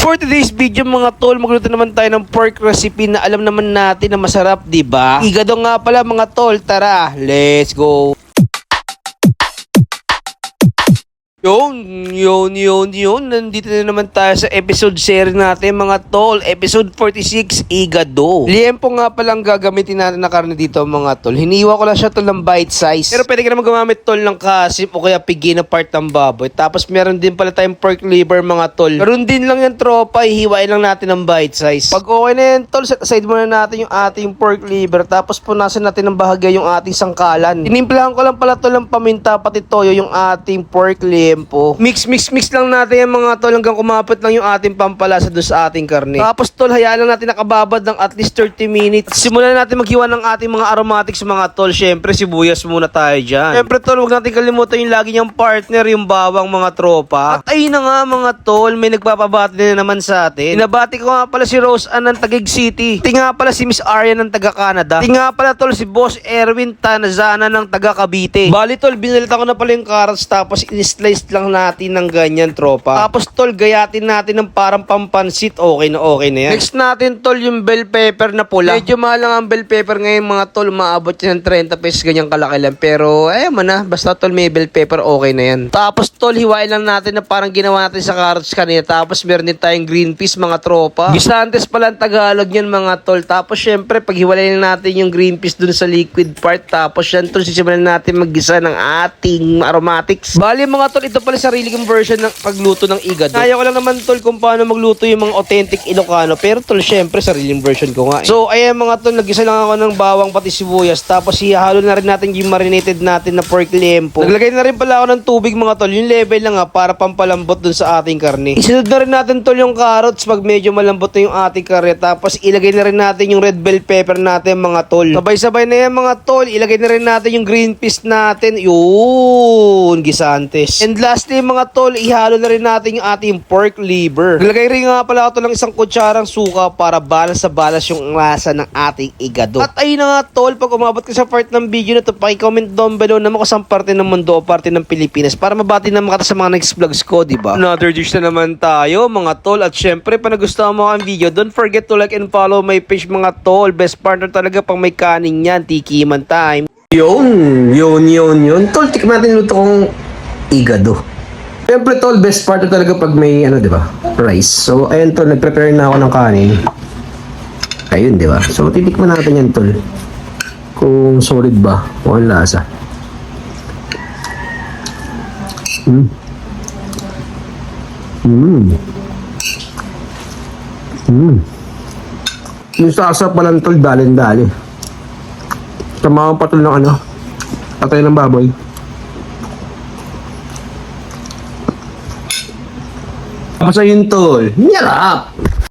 For today's video mga tol, magluto naman tayo ng pork recipe na alam naman natin na masarap, di ba? Igado nga pala mga tol, tara, let's go! Yun, yun, yun, yun. Nandito na naman tayo sa episode series natin mga tol. Episode 46, Igado. Liempo nga palang gagamitin natin na karne dito mga tol. Hiniwa ko lang siya tol ng bite size. Pero pwede ka naman gumamit tol ng kasim o kaya pigi na part ng baboy. Tapos meron din pala tayong pork liver mga tol. Meron din lang yung tropa, hihiwain lang natin ng bite size. Pag okay na yan tol, set aside muna natin yung ating pork liver. Tapos punasan natin ng bahagya yung ating sangkalan. Tinimplahan ko lang pala tol ng paminta pati toyo yung ating pork liver tempo. Mix, mix, mix lang natin yung mga tol hanggang kumapit lang yung ating pampalasa doon sa ating karne. Tapos tol, hayaan lang natin nakababad ng at least 30 minutes. Simulan natin maghiwa ng ating mga aromatics mga tol. Syempre, sibuyas muna tayo dyan. Syempre tol, huwag natin kalimutan yung lagi niyang partner, yung bawang mga tropa. At ayun na nga mga tol, may nagpapabati na naman sa atin. Inabati ko nga pala si Rose Ann ng Taguig City. Iti nga pala si Miss Arya ng taga Canada. Iti nga pala tol si Boss Erwin Tanazana ng taga Cavite. Bali tol, binalita ko na pala yung carrots tapos in-slice lang natin ng ganyan tropa. Tapos tol, gayatin natin ng parang pampansit. Okay na okay na yan. Next natin tol, yung bell pepper na pula. Medyo mahal lang ang bell pepper ngayon mga tol. Maabot yan ng 30 pesos ganyang kalaki lang. Pero eh man na, basta tol may bell pepper okay na yan. Tapos tol, hiwain lang natin na parang ginawa natin sa carrots kanina. Tapos meron din tayong green peas mga tropa. Gisantes pala ang Tagalog yan mga tol. Tapos syempre, paghiwalay lang natin yung green peas dun sa liquid part. Tapos yan tol, sisimulan natin maggisa ng ating aromatics. Bali mga tol, ito pala sarili kong version ng pagluto ng igado. Kaya ko lang naman tol kung paano magluto yung mga authentic Ilocano. Pero tol, syempre sariling version ko nga. eh. So ayan mga tol, nagisa lang ako ng bawang pati sibuyas. Tapos ihalo na rin natin yung marinated natin na pork lempo. Naglagay na rin pala ako ng tubig mga tol. Yung level lang nga para pampalambot dun sa ating karne. Isunod na rin natin tol yung carrots pag medyo malambot na yung ating karne. Tapos ilagay na rin natin yung red bell pepper natin mga tol. Sabay-sabay na yan mga tol. Ilagay na rin natin yung green peas natin. Yun, gisantes. And lastly mga tol, ihalo na rin natin yung ating pork liver. Naglagay rin nga pala tol ng isang kutsarang suka para balas sa balas yung lasa ng ating igado. At ayun na nga tol, pag umabot ka sa part ng video na to, paki-comment down below naman kung saan parte ng mundo o parte ng Pilipinas para mabati naman kita sa mga next vlogs ko, di ba? Another dish na naman tayo, mga tol. At syempre, pa nagustuhan mo ang video, don't forget to like and follow my page, mga tol. Best partner talaga pang may kaning yan, tikiman time. Yun, yun, yun, yun. Tol, tikman natin luto kong igado. Siyempre, tol, best part na talaga pag may, ano, di ba, rice. So, ayun, tol, nag-prepare na ako ng kanin. Ayun, di ba? So, titikman natin yan, tol. Kung solid ba, o lasa. Mm. Mm. Mm. Yung sasa pa lang, tol, dalin-dali. Tama pa ng ano, patay ng baboy. Tapos ayun tol, nyarap!